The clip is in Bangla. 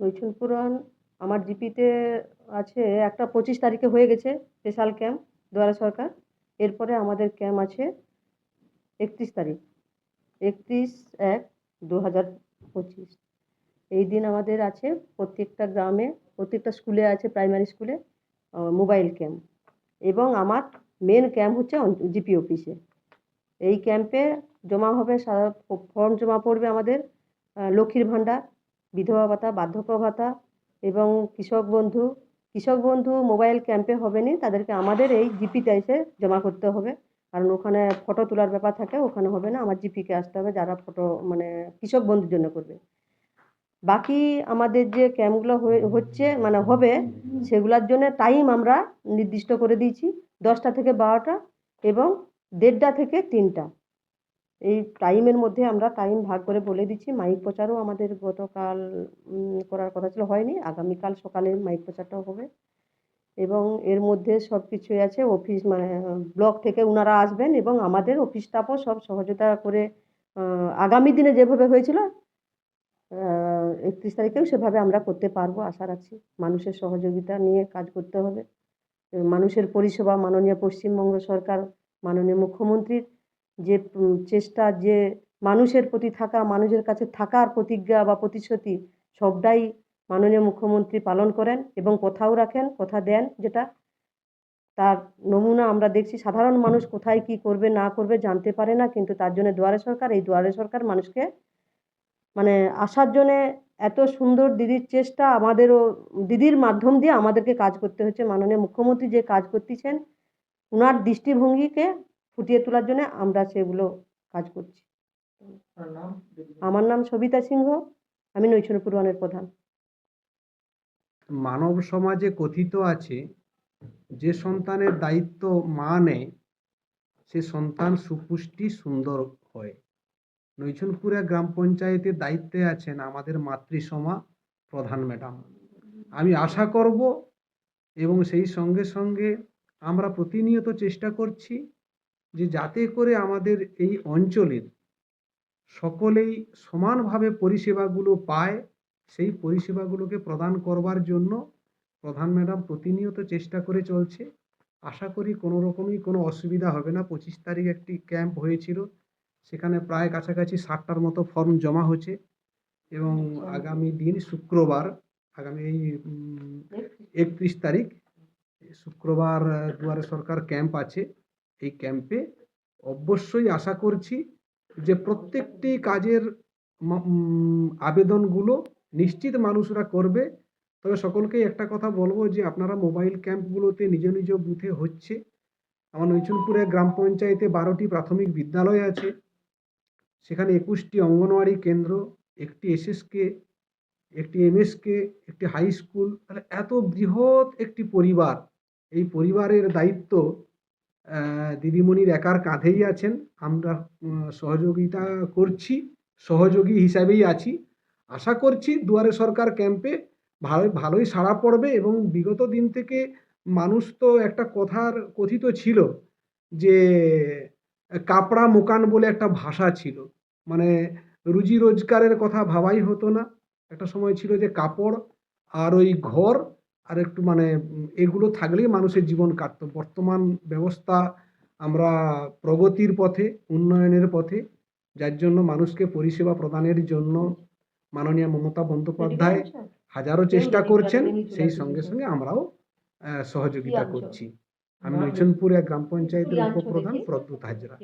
নৈছুন পুরাণ, আমার জিপিতে আছে, একটা পঁচিশ তারিখে হয়ে গেছে, স্পেশাল ক্যাম্প, দুয়ারে সরকার। এরপরে আমাদের ক্যাম্প আছে একত্রিশ তারিখ, একত্রিশ এক দু হাজার পঁচিশ। এই দিন আমাদের আছে প্রত্যেকটা গ্রামে, প্রত্যেকটা স্কুলে আছে, প্রাইমারি স্কুলে মোবাইল ক্যাম্প। এবং আমার মেন ক্যাম্প হচ্ছে জিপি অফিসে। এই ক্যাম্পে জমা হবে, সারা ফর্ম জমা পড়বে আমাদের লক্ষ্মীর ভাণ্ডার। বিধবা ভাতা, বার্ধক্য ভাতা এবং কৃষক বন্ধু। কৃষক বন্ধু মোবাইল ক্যাম্পে হবে না, তাদেরকে আমাদের এই জিপিতে এসে জমা করতে হবে। কারণ ওখানে ফটো তোলার ব্যাপার থাকে, ওখানে হবে না, আমার জিপিকে আসতে হবে যারা ফটো মানে কৃষক বন্ধুর জন্য করবে। বাকি আমাদের যে ক্যাম্পগুলো হচ্ছে মানে হবে, সেগুলোর জন্য টাইম আমরা নির্দিষ্ট করে দিয়েছি, দশটা থেকে বারোটা এবং দেড়টা থেকে তিনটা। এই টাইমের মধ্যে আমরা টাইম ভাগ করে বলে দিচ্ছি। মাইক প্রচারও আমাদের গতকাল করার কথা ছিল, হয়নি। আগামীকাল সকালে মাইক প্রচারটাও হবে। এবং এর মধ্যে সব কিছুই আছে। অফিস মানে ব্লক থেকে ওনারা আসবেন এবং আমাদের অফিস স্টাফও সব সহযোগিতা করে আগামী দিনে যেভাবে হয়েছিল একত্রিশ তারিখেও সেভাবে আমরা করতে পারব, আশা রাখছি। মানুষের সহযোগিতা নিয়ে কাজ করতে হবে। মানুষের পরিষেবা মাননীয় পশ্চিমবঙ্গ সরকার, মাননীয় মুখ্যমন্ত্রীর যে চেষ্টা যে, মানুষের প্রতি থাকা, মানুষের কাছে থাকার প্রতিজ্ঞা বা প্রতিশ্রুতি সবটাই মাননীয় মুখ্যমন্ত্রী পালন করেন এবং কথাও রাখেন, কথা দেন, যেটা তার নমুনা আমরা দেখছি। সাধারণ মানুষ কোথায় কি করবে, না করবে জানতে পারে না, কিন্তু তার জন্য দুয়ারে সরকার, এই দুয়ারে সরকার মানুষকে মানে আসার জন্যে এত সুন্দর দিদির চেষ্টা আমাদেরও, দিদির মাধ্যম দিয়ে আমাদেরকে কাজ করতে হচ্ছে। মাননীয় মুখ্যমন্ত্রী যে কাজ করতেছেন ওনার দৃষ্টিভঙ্গিকে ফুটিয়ে তোলার জন্য আমরা সেগুলো কাজ করছি। আমার নাম সবিতা সিংহ আমি নৈছনপুর ওয়ানের প্রধান। মানব সমাজে কথিত আছে যে সন্তানের দায়িত্ব মা নেয় সে সন্তান সুপুষ্টি সুন্দর হয়। নৈছনপুরা গ্রাম পঞ্চায়েতের দায়িত্বে আছেন আমাদের মাতৃসমা প্রধান ম্যাডাম। আমি আশা করব এবং সেই সঙ্গে সঙ্গে আমরা প্রতিনিয়ত চেষ্টা করছি যে যাতে করে আমাদের এই অঞ্চলের সকলেই সমানভাবে পরিষেবাগুলো পায় সেই পরিষেবাগুলোকে প্রদান করবার জন্য প্রধান ম্যাডাম প্রতিনিয়ত চেষ্টা করে চলছে। আশা করি কোনো রকমই কোনো অসুবিধা হবে না। পঁচিশ তারিখ একটি ক্যাম্প হয়েছিল সেখানে প্রায় কাছাকাছি ষাটটার মতো ফর্ম জমা হয়েছে এবং আগামী দিন শুক্রবার আগামী এই একত্রিশ তারিখ শুক্রবার দুয়ারে সরকার ক্যাম্প আছে। এই ক্যাম্পে অবশ্যই আশা করছি যে প্রত্যেকটি কাজের আবেদনগুলো নিশ্চিত মানুষরা করবে। তবে সকলকেই একটা কথা বলব যে আপনারা মোবাইল ক্যাম্পগুলোতে নিজ নিজ বুথে হচ্ছে। আমার নৈচুনপুরে গ্রাম পঞ্চায়েতে বারোটি প্রাথমিক বিদ্যালয় আছে। সেখানে একুশটি অঙ্গনওয়াড়ি কেন্দ্র, একটি এসএসকে একটি এমএসকে একটি হাই স্কুল তাহলে এত বৃহৎ একটি পরিবার। এই পরিবারের দায়িত্ব দিদিমণির একার কাঁধেই আছেন। আমরা সহযোগিতা করছি, সহযোগী হিসাবেই আছি। আশা করছি দুয়ারে সরকার ক্যাম্পে ভালো, ভালোই সাড়া পড়বে এবং বিগত দিন থেকে মানুষ তো একটা কথার কথিত ছিল যে, কাপড়া মোকান বলে একটা ভাষা ছিল। মানে রুজি রোজগারের কথা ভাবাই হতো না। একটা সময় ছিল যে কাপড় আর ওই ঘর আর একটু মানে এগুলো থাকলেই মানুষের জীবন কাটতো। বর্তমান ব্যবস্থা আমরা প্রগতির পথে উন্নয়নের পথে যার জন্য মানুষকে পরিষেবা প্রদানের জন্য মাননীয় মমতা বন্দ্যোপাধ্যায় হাজারো চেষ্টা করছেন সেই সঙ্গে সঙ্গে আমরাও সহযোগিতা করছি। আমি নৈচনপুর এক গ্রাম পঞ্চায়েতের উপপ্রধান? প্রদ্যুৎ হাজরা।